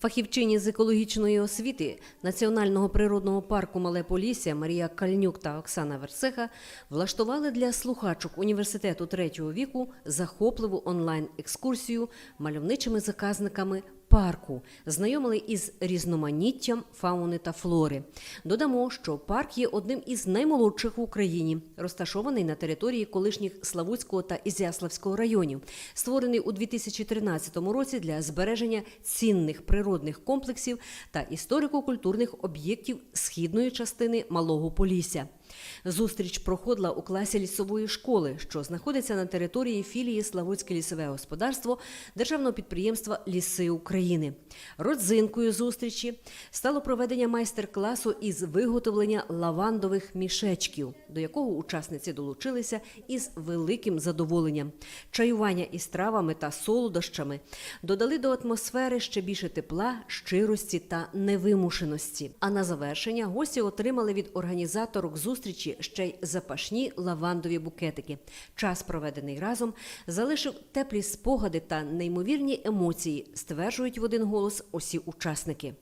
Фахівчині з екологічної освіти Національного природного парку Мале Полісся Марія Кальнюк та Оксана Версеха влаштували для слухачок університету третього віку захопливу онлайн-екскурсію мальовничими заказниками парку, знайомили із різноманіттям фауни та флори. Додамо, що парк є одним із наймолодших в Україні, розташований на території колишніх Славутського та Ізяславського районів, створений у 2013 році для збереження цінних природних комплексів та історико-культурних об'єктів східної частини Малого Полісся. Зустріч проходила у класі лісової школи, що знаходиться на території філії Славутське лісове господарство державного підприємства Ліси України. Родзинкою зустрічі стало проведення майстер-класу із виготовлення лавандових мішечків, до якого учасниці долучилися із великим задоволенням. Чаювання із травами та солодощами додали до атмосфери ще більше тепла, щирості та невимушеності. А на завершення гості отримали від організаторок зустрічі ще й запашні лавандові букетики. Час, проведений разом, залишив теплі спогади та неймовірні емоції, стверджують в один голос усі учасники.